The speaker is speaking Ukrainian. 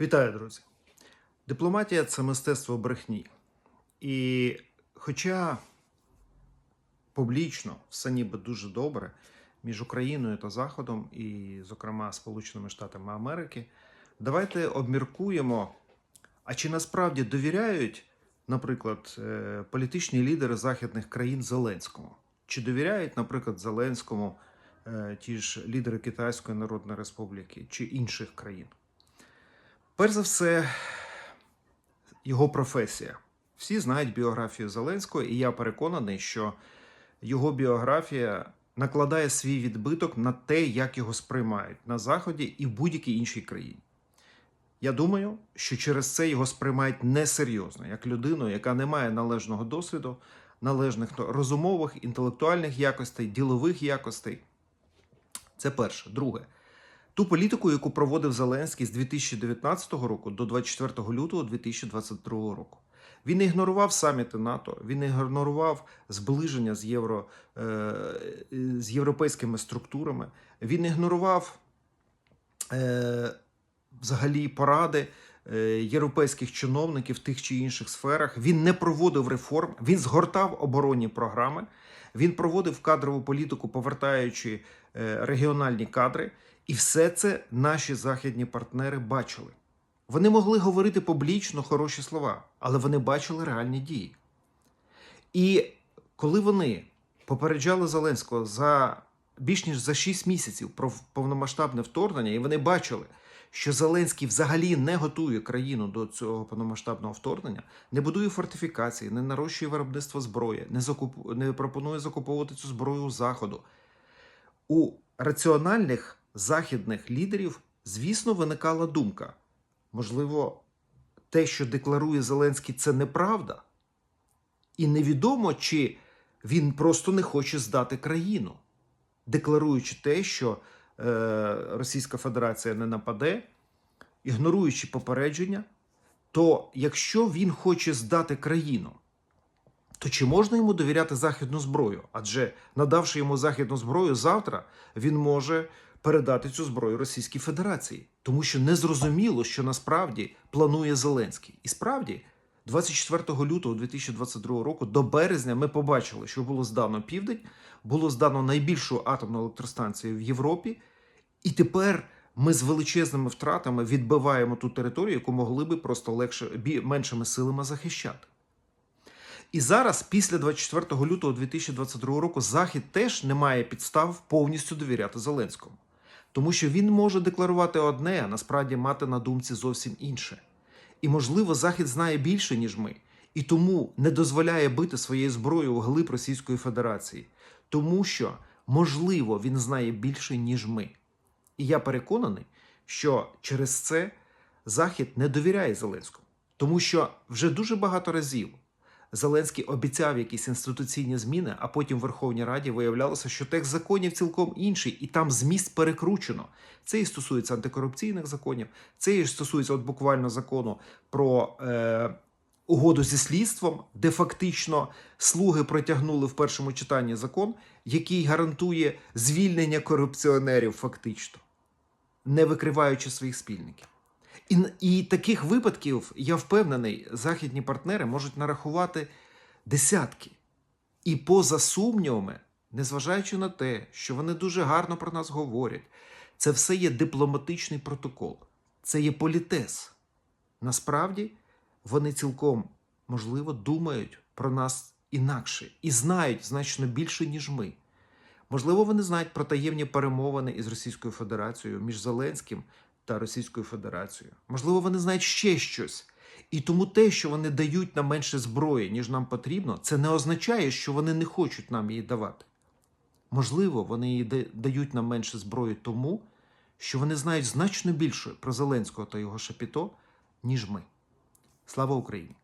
Вітаю, друзі! Дипломатія це мистецтво брехні. І хоча публічно все ніби дуже добре між Україною та Заходом, і, зокрема, Сполученими Штатами Америки, давайте обміркуємо, а чи насправді довіряють, наприклад, е, політичні лідери західних країн Зеленському? Чи довіряють, наприклад, Зеленському е, ті ж лідери Китайської Народної Республіки чи інших країн? Перш за все, його професія. Всі знають біографію Зеленського, і я переконаний, що його біографія накладає свій відбиток на те, як його сприймають на Заході і в будь-якій іншій країні. Я думаю, що через це його сприймають несерйозно, як людину, яка не має належного досвіду, належних розумових, інтелектуальних якостей, ділових якостей. Це перше. Друге. Ту політику, яку проводив Зеленський з 2019 року до 24 лютого 2022 року. Він ігнорував саміти НАТО, він ігнорував зближення з, євро, е, з європейськими структурами, він ігнорував е, взагалі поради європейських чиновників в тих чи інших сферах. Він не проводив реформ, він згортав оборонні програми, він проводив кадрову політику, повертаючи е, регіональні кадри. І все це наші західні партнери бачили. Вони могли говорити публічно хороші слова, але вони бачили реальні дії. І коли вони попереджали Зеленського за більш ніж за 6 місяців про повномасштабне вторгнення, і вони бачили, що Зеленський взагалі не готує країну до цього повномасштабного вторгнення, не будує фортифікації, не нарощує виробництво зброї, не, закуп... не пропонує закуповувати цю зброю у Заходу. У раціональних західних лідерів, звісно, виникала думка. Можливо, те, що декларує Зеленський, це неправда. І невідомо, чи він просто не хоче здати країну, декларуючи те, що Російська Федерація не нападе, ігноруючи попередження, то якщо він хоче здати країну, то чи можна йому довіряти західну зброю? Адже надавши йому західну зброю завтра, він може передати цю зброю Російській Федерації, тому що незрозуміло, що насправді планує Зеленський. І справді, 24 лютого 2022 року до березня ми побачили, що було здано південь, було здано найбільшу атомну електростанцію в Європі, і тепер. Ми з величезними втратами відбиваємо ту територію, яку могли би просто легше меншими силами захищати. І зараз, після 24 лютого 2022 року, Захід теж не має підстав повністю довіряти Зеленському, тому що він може декларувати одне, а насправді мати на думці зовсім інше. І, можливо, Захід знає більше, ніж ми, і тому не дозволяє бити своєю зброєю в глиб Російської Федерації, тому що, можливо, він знає більше, ніж ми. І я переконаний, що через це Захід не довіряє Зеленському, тому що вже дуже багато разів. Зеленський обіцяв якісь інституційні зміни, а потім в Верховній Раді виявлялося, що текст законів цілком інший, і там зміст перекручено. Це і стосується антикорупційних законів, це і стосується от буквально закону про е, угоду зі слідством, де фактично слуги протягнули в першому читанні закон, який гарантує звільнення корупціонерів, фактично, не викриваючи своїх спільників. І, і таких випадків, я впевнений, західні партнери можуть нарахувати десятки. І поза сумнівами, незважаючи на те, що вони дуже гарно про нас говорять, це все є дипломатичний протокол, це є політез. Насправді, вони цілком, можливо, думають про нас інакше і знають значно більше, ніж ми. Можливо, вони знають про таємні перемовини із Російською Федерацією між Зеленським та Російською Федерацією. Можливо, вони знають ще щось. І тому те, що вони дають нам менше зброї, ніж нам потрібно, це не означає, що вони не хочуть нам її давати. Можливо, вони її дають нам менше зброї тому, що вони знають значно більше про Зеленського та його шапіто, ніж ми. Слава Україні!